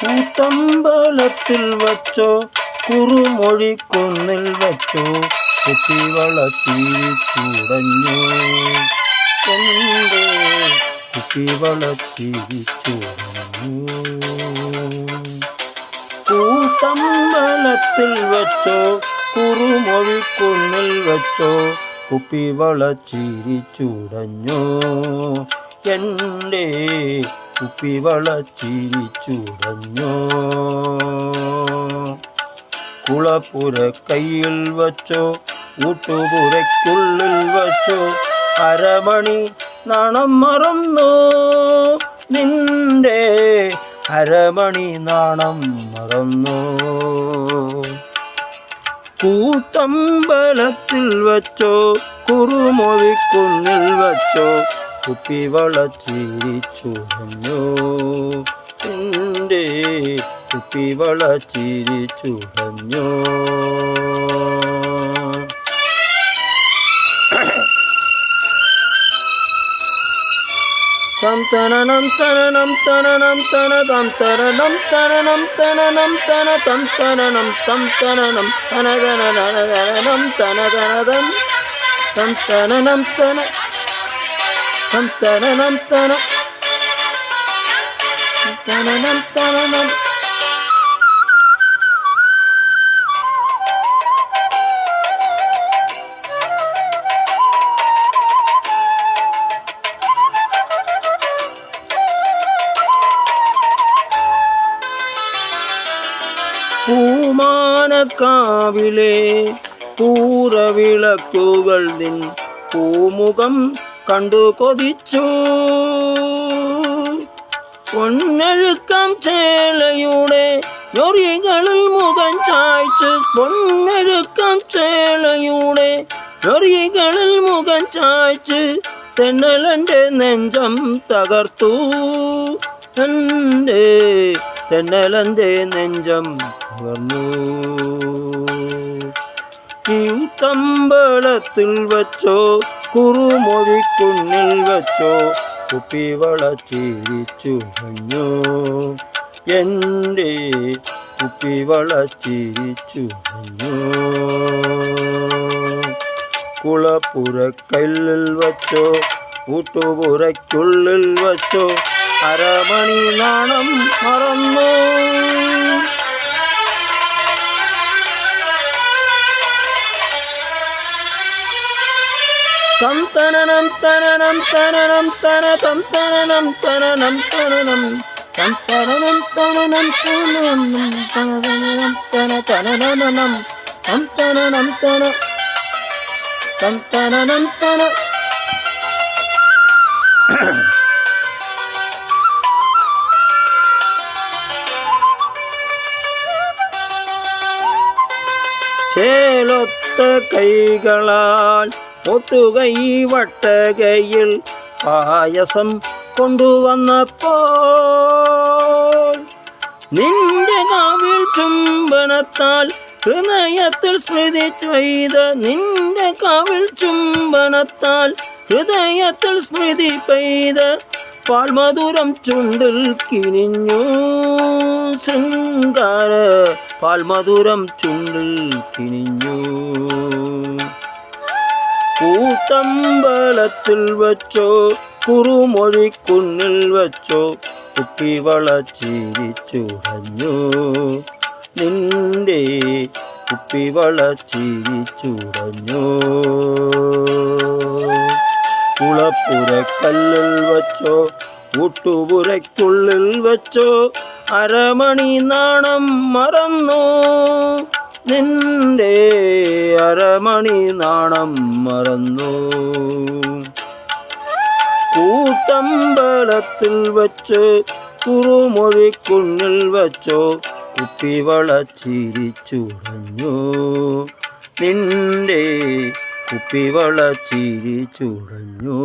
കൂത്തമ്പലത്തിൽ വച്ചോ കുറുമൊഴി കൊന്നിൽ വച്ചോ കുപ്പിവള ചീരിച്ചുടഞ്ഞു. എന്റെ കൂത്തമ്പലത്തിൽ വച്ചോ കുറുമൊഴി കൊന്നിൽ വച്ചോ കുപ്പിവള ചിരിച്ചുടഞ്ഞോ. എന്റെ കുപ്പിവള വളച്ചിരിച്ചുടഞ്ഞോ കുളപ്പുര കയ്യിൽ വച്ചോ? ഊട്ടുപുരയ്ക്കുള്ളിൽ വച്ചോ? അരമണി നാണം മറന്നു? നിന്റെ അരമണി നാണം മറന്നു? കൂത്തമ്പലത്തിൽ വച്ചോ? കുറുമൊഴിക്കുന്നിൽ വച്ചോ? കുപ്പിവള ചിരിച്ചുടഞ്ഞു എന്റെ കുപ്പി ചിരിച്ചുടഞ്ഞു തം തനനം തനനം തനനം തനതം തരണം തനനം തനനം തന തം തനനം തം തനനം തനതനനനം തനതനതം തം തനനം തന പൂമാനക്കാവിലെ പൂരവിളക്കുകൾ നിൻ പൂമുഖം കണ്ടു കൊതിച്ചു. പൊന്നഴുക്കം ചേലയുടെ ഞൊറികളിൽ മുഖം ചായ്ച്ച്. പൊന്നഴുക്കം ചേലയുടെ ഞൊറികളിൽ മുഖം ചായ്ച്ച്. തെന്നലന്റെ നെഞ്ചം തകർത്തു. എന്റെ തെന്നലന്റെ നെഞ്ചം തകർന്നു. ഈ തമ്പളത്തിൽ വച്ചോ കുറുമൊഴിക്കുന്നിൽ വച്ചോ കുപ്പിവള ചിരിച്ചുടഞ്ഞു എന്റെ കുപ്പി കുപ്പിവള ചിരിച്ചുടഞ്ഞു കുളപ്പുരക്കല്ലിൽ വച്ചോ ഊട്ടുപുരയ്ക്കുള്ളിൽ വച്ചോ അരമണി നാണം മറന്നു. തം തനനം തനനം തനനം തന തം തനനം തനനം തനനം തനനം തനനം തനനം തനനം തന തനനനം തം തന തം തന ചേലൊത്ത കൈകളാൽ ഒട്ടുകൈ വട്ടകയിൽ പായസം കൊണ്ടുവന്നപ്പോൾ നിന്റെ നാവിൽ ചുംബനത്താൽ ഹൃദയത്തിൽ സ്മൃതി ചെയ്ത നിന്റെ കാവിൽ ചുംബനത്താൽ ഹൃദയത്തിൽ സ്മൃതി പെയ്ത പാൽമധുരം ചുണ്ടിൽ കിനിഞ്ഞു ശൃംഗാര. പാൽമധുരം ചുണ്ടിൽ കിനിഞ്ഞു. കൂത്തമ്പലത്തിൽ വച്ചോ കുറുമൊഴിക്കുന്നിൽ വച്ചോ കുപ്പിവള ചിരിച്ചുടഞ്ഞു നിന്റെ കുപ്പിവള ചിരിച്ചുടഞ്ഞു കുളപ്പുരക്കല്ലിൽ വച്ചോ ഊട്ടുപുരയ്ക്കുള്ളിൽ വച്ചോ അരമണി നാണം മറന്നു. നിന്റെ അരമണി നാണം മറന്നു. കൂത്തമ്പലത്തിൽ വച്ച് കുറുമൊഴിക്കുന്നിൽ വച്ചോ കുപ്പിവള ചിരിച്ചുടഞ്ഞു നിന്റെ കുപ്പിവള ചിരിച്ചുടഞ്ഞു